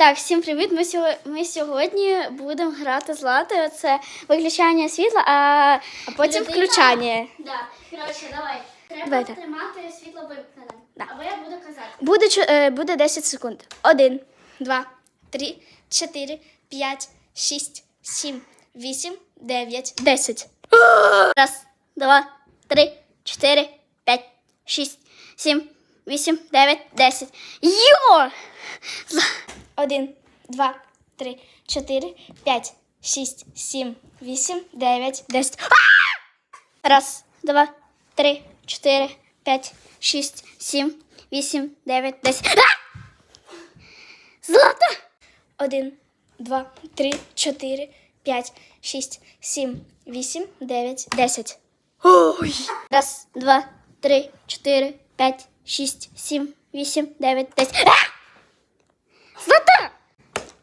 Так, всім привіт. Ми, сьогодні, ми сьогодні будемо грати з латою. Це виключання світла, а, а потім Людина- включання. Да. Коротше, давай. Треба Давайте. тримати світло вимкненим. Да. Або я буду казати. Буде, е, буде 10 секунд. Один, два, три, чотири, п'ять, шість, сім, вісім, дев'ять, десять. Раз, два, три, чотири, п'ять, шість, сім, вісім, дев'ять, десять. Йо! З- Один, два, три, чотири, п'ять, шість, сім, вісім, дев'ять, десять. А! Раз, два, три, чотири, п'ять, шість, сім, вісім, дев'ять, десять. Злата! Один, два, три, чотири, п'ять, шість, сім, вісім, дев'ять, десять. Ой. Раз, два, три, чотири, п'ять, шість, сім, вісім, дев'ять, десять.